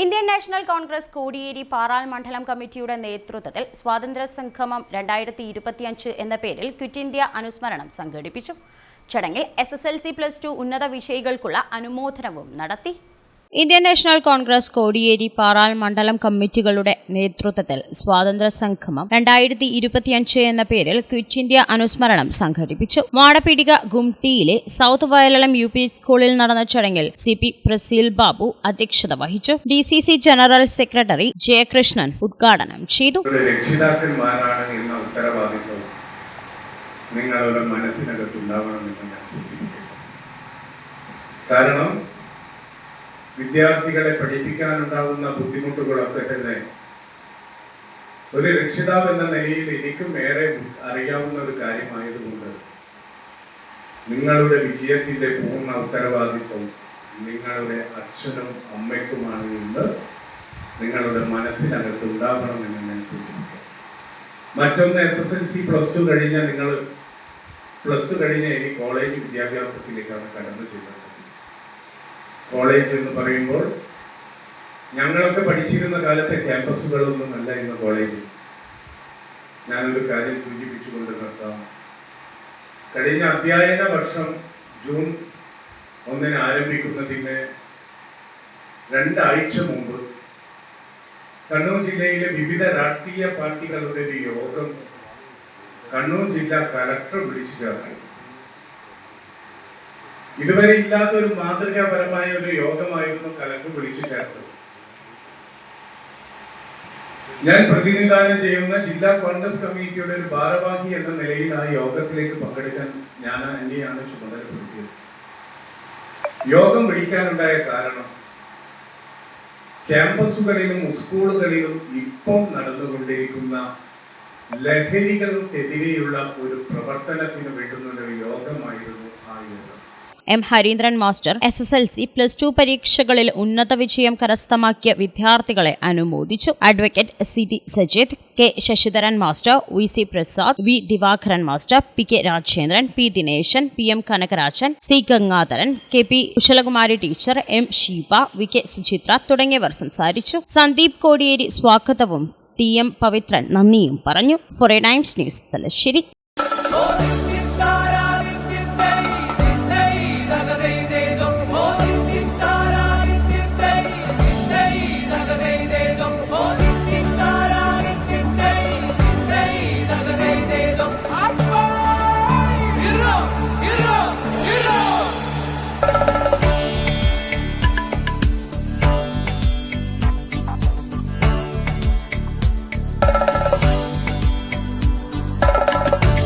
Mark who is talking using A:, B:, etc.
A: Indian National Congress Kodiyeri Paral മണ്ഡലം കമ്മിറ്റിയുടെ നേതൃത്വത്തിൽ സ്വാതന്ത്ര്യ സംഗമം രണ്ടായിരത്തി ഇരുപത്തിയഞ്ച് എന്ന പേരിൽ ക്വിറ്റ് ഇന്ത്യ അനുസ്മരണം സംഘടിപ്പിച്ചു. ചടങ്ങിൽ S S L C plus two ഉന്നത വിഷയികൾക്കുള്ള അനുമോദനവും നടത്തി. Indian National Congress Kodiyeri Paral മണ്ഡലം കമ്മിറ്റികളുടെ നേതൃത്വത്തിൽ സ്വാതന്ത്ര്യ സംഗമം രണ്ടായിരത്തി ഇരുപത്തിയഞ്ച് എന്ന പേരിൽ ക്വിറ്റ് ഇന്ത്യ അനുസ്മരണം സംഘടിപ്പിച്ചു. വാടപീടിക ഗുംട്ടിയിലെ സൗത്ത് വയലളം യു പി സ്കൂളിൽ നടന്ന ചടങ്ങിൽ സി പി പ്രസീൽ ബാബു അധ്യക്ഷത വഹിച്ചു. D C C general secretary Jayakrishnan ഉദ്ഘാടനം ചെയ്തു.
B: നിങ്ങളുടെ മനസ്സിനകത്തുണ്ടാവണമെന്ന് ഞാൻ കാരണം വിദ്യാർത്ഥികളെ പഠിപ്പിക്കാനുണ്ടാവുന്ന ബുദ്ധിമുട്ടുകളൊക്കെ തന്നെ ഒരു രക്ഷിതാവ് എന്ന നിലയിൽ എനിക്കും ഏറെ അറിയാവുന്ന ഒരു കാര്യമായതുകൊണ്ട് നിങ്ങളുടെ വിജയത്തിന്റെ പൂർണ ഉത്തരവാദിത്വം നിങ്ങളുടെ അച്ഛനും അമ്മയ്ക്കുമാണ് എന്ന് നിങ്ങളുടെ മനസ്സിനകത്ത് ഉണ്ടാവണമെന്ന് ഞാൻ സൂചിപ്പിക്കാം മറ്റൊന്ന് S S L C plus two കഴിഞ്ഞ നിങ്ങൾ പ്ലസ് ടു കഴിഞ്ഞ ഇനി കോളേജ് വിദ്യാഭ്യാസത്തിലേക്കാണ് കടന്നു ചെല്ലുന്നത്. കോളേജ് എന്ന് പറയുമ്പോൾ ഞങ്ങളൊക്കെ പഠിച്ചിരുന്ന കാലത്തെ ക്യാമ്പസുകളൊന്നും അല്ല ഇന്ന് കോളേജ്. ഞാനൊരു കാര്യം സൂചിപ്പിച്ചുകൊണ്ട് നിർത്താം. കഴിഞ്ഞ അധ്യയന വർഷം ജൂൺ ഒന്നിന് ആരംഭിക്കുന്നതിന് രണ്ടാഴ്ച മുമ്പ് കണ്ണൂർ ജില്ലയിലെ വിവിധ രാഷ്ട്രീയ പാർട്ടികളുടെ ഒരു യോഗം കണ്ണൂർ ജില്ലാ കലക്ടർ വിളിച്ചു ചേർന്നു. ഇതുവരെ ഇല്ലാത്ത ഒരു മാതൃകാപരമായ ഒരു യോഗമായിരുന്നു കലക്ക് വിളിച്ചു ചേർത്തത്. ഞാൻ പ്രതിനിധാനം ചെയ്യുന്ന ജില്ലാ കോൺഗ്രസ് കമ്മിറ്റിയുടെ ഒരു ഭാരവാഹി എന്ന നിലയിൽ ആ യോഗത്തിലേക്ക് പങ്കെടുക്കാൻ ഞാൻ എന്നെയാണ് ചുമതലപ്പെടുത്തിയത്. യോഗം വിളിക്കാനുണ്ടായ കാരണം ക്യാമ്പസുകളിലും സ്കൂളുകളിലും ഇപ്പം നടന്നുകൊണ്ടിരിക്കുന്ന ലഹരികൾക്കെതിരെയുള്ള ഒരു പ്രവർത്തനത്തിന് വേണ്ടുന്ന ഒരു യോഗമായിരുന്നു ആ യോഗം.
A: M. Hareendran master S S L C plus two പരീക്ഷകളിൽ ഉന്നത വിജയം കരസ്ഥമാക്കിയ വിദ്യാർത്ഥികളെ അനുമോദിച്ചു. Advocate C T Sajith K. Sasidharan master V. C. Prasad V. Divakaran master P. K. Rajendran P. Dineshan P. M. Kanakarajan C. Gangadharan K. P. Kusalakumari teacher M. Sheeba V. K. Suchitra തുടങ്ങിയവർ സംസാരിച്ചു. സന്ദീപ് കോടിയേരി സ്വാഗതവും T. M. Pavithran നന്ദിയും പറഞ്ഞു. Four A Times News Thalassery.